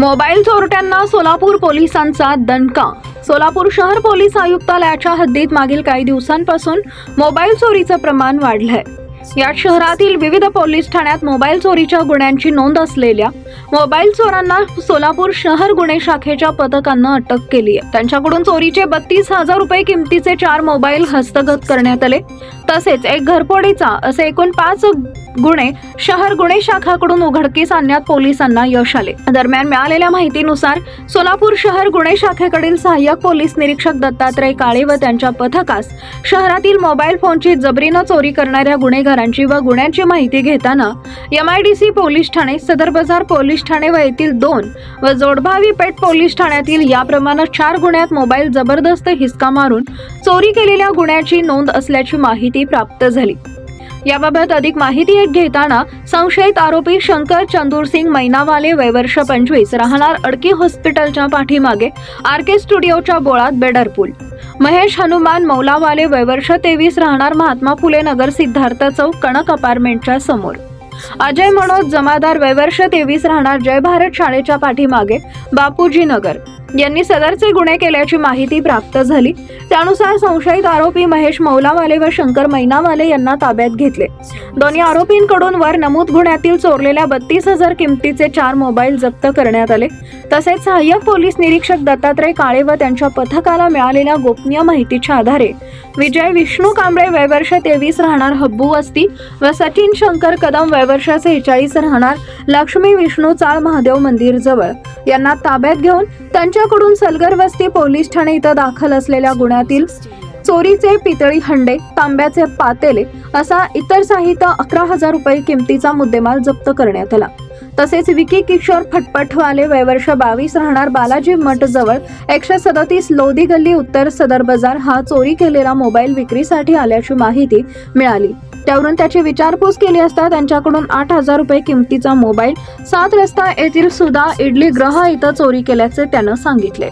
Mobile चोरट्यांना Solapur पोलिसांचा दणका. सोलापूर शहर पोलीस आयुक्तालयाच्या हद्दीत मागील काही दिवसांपासून मोबाईल चोरीचं प्रमाण वाढलंय. यात शहरातील विविध पोलीस ठाण्यात मोबाईल चोरीच्या गुन्ह्यांची नोंद असलेल्या मोबाईल चोरांना सोलापूर शहर गुन्हे शाखेच्या पथकानं अटक केली आहे त्यांच्याकडून चोरीचे बत्तीस हजार रुपये किमतीचे चार मोबाईल हस्तगत करण्यात आले. तसेच एक घरपोडीचा असे एकूण पाच गुन्हे शहर गुन्हे शाखाकडून उघडकीस आणण्यात पोलिसांना यश आले. दरम्यान मिळालेल्या माहितीनुसार सोलापूर शहर गुन्हे शाखेकडील सहाय्यक पोलीस निरीक्षक दत्तात्रय काळे व त्यांच्या पथकास शहरातील मोबाईल फोनची जबरीनं चोरी करणाऱ्या गुन्हेगारांची व गुन्ह्यांची माहिती घेताना एमआयडीसी पोलीस ठाणे सदर बाजार पोलीस ठाणे व येथील दोन व जोडभावी पेठ पोलीस ठाण्यातील याप्रमाणे चार गुन्ह्यात मोबाईल जबरदस्त हिसका मारून चोरी केलेल्या गुन्ह्याची नोंद असल्याची माहिती प्राप्त झाली. याबाबत अधिक माहिती घेताना संशयित आरोपी शंकर चंदूरसिंग मैनावाले वयवर्ष पंचवीस राहणार अडकी हॉस्पिटलच्या पाठीमागे आर के स्टुडिओच्या बोळात बेडरपूल. महेश हनुमान मौलावाले वयवर्ष तेवीस राहणार महात्मा फुले नगर सिद्धार्थ चौक कणक अपार्टमेंटच्या समोर. अजय मनोज जमादार वयवर्ष तेवीस राहणार जय भारत शाळेच्या पाठीमागे बापूजी नगर. यांनी सदरचे गुन्हे केल्याची माहिती प्राप्त झाली. त्यानुसार संशयित आरोपी महेश मौलावाले व शंकर मैनावाले यांना ताब्यात घेतले. दोन्ही आरोपींकडून वर नमूद गुन्ह्यातील चोरलेल्या बत्तीस हजार किमतीचे चार मोबाईल जप्त करण्यात आले. तसेच सहाय्यक पोलीस निरीक्षक दत्तात्रय काळे व त्यांच्या पथकाला मिळालेल्या गोपनीय माहितीच्या आधारे विजय विष्णू कांबळे वयवर्ष तेवीस राहणार हब्बू वस्ती. व सचिन शंकर कदम वयवर्ष सेहेचाळीस राहणार लक्ष्मी विष्णू चाळ महादेव मंदिर जवळ. यांना ताब्यात घेऊन त्यांच्याकडून सलगर वस्ती पोलीस ठाणे इथं दाखल असलेल्या गुन्ह्यातील चोरीचे पितळी हंडे तांब्याचे पातेले असा इतर साहित्य अकरा हजार रुपये किमतीचा मुद्देमाल जप्त करण्यात आला. तसेच विकी किशोर फटपटवाले वयवर्ष बावीस राहणार बालाजी मठ जवळ एकशे सदतीस लोधी गल्ली उत्तर सदर बाजार हा चोरी केलेला मोबाईल विक्रीसाठी आल्याची माहिती मिळाली. त्यावरून त्याची विचारपूस केली असता त्यांच्याकडून आठ हजार रुपये किमतीचा मोबाईल सात रस्ता येथील सुधा इडली ग्रह इथं चोरी केल्याचे त्यानं सांगितले.